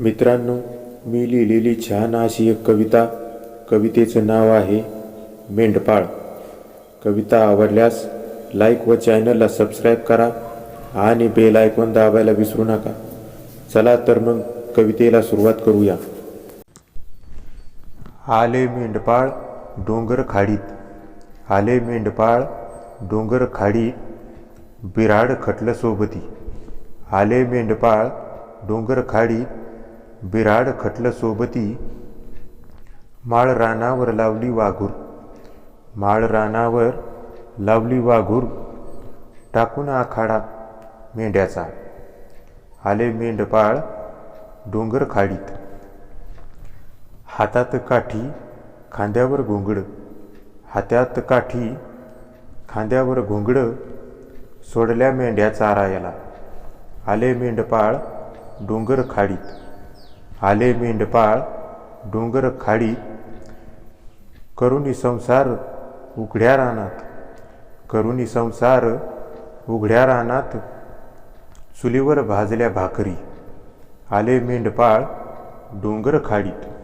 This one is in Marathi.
मित्रांनो मी लिहिलेली छान अशी एक कविता. कवितेचं नाव आहे मेंढपाळ. कविता आवडल्यास लाईक व चॅनलला सबस्क्राईब करा आणि बेल आयकॉन दाबायला विसरू नका. चला तर मग कवितेला सुरुवात करूया. आले मेंढपाळ डोंगर खाडीत. आले मेंढपाळ डोंगर खाडीत. बिराड खटलं सोबती. आले मेंढपाळ डोंगर खाडीत. बिराड खटलं सोबती माळ रानावर लावली वाघूर. माळ रानावर लावली वाघूर टाकून आखाडा मेंढ्याचा. आले मेंढपाळ डोंगर खाडीत. हातात काठी खांद्यावर घोंगडं. हातात काठी खांद्यावर घोंगडं सोडल्या मेंढ्या चारायला. आले मेंढपाळ डोंगर खाडीत. आले मेंढपाळ डोंगर खाडीत करुणी संसार उघड्या रानात. करुणी संसार उघड्या रानात चुलीवर भाजल्या भाकरी. आले मेंढपाळ डोंगर खाडीत.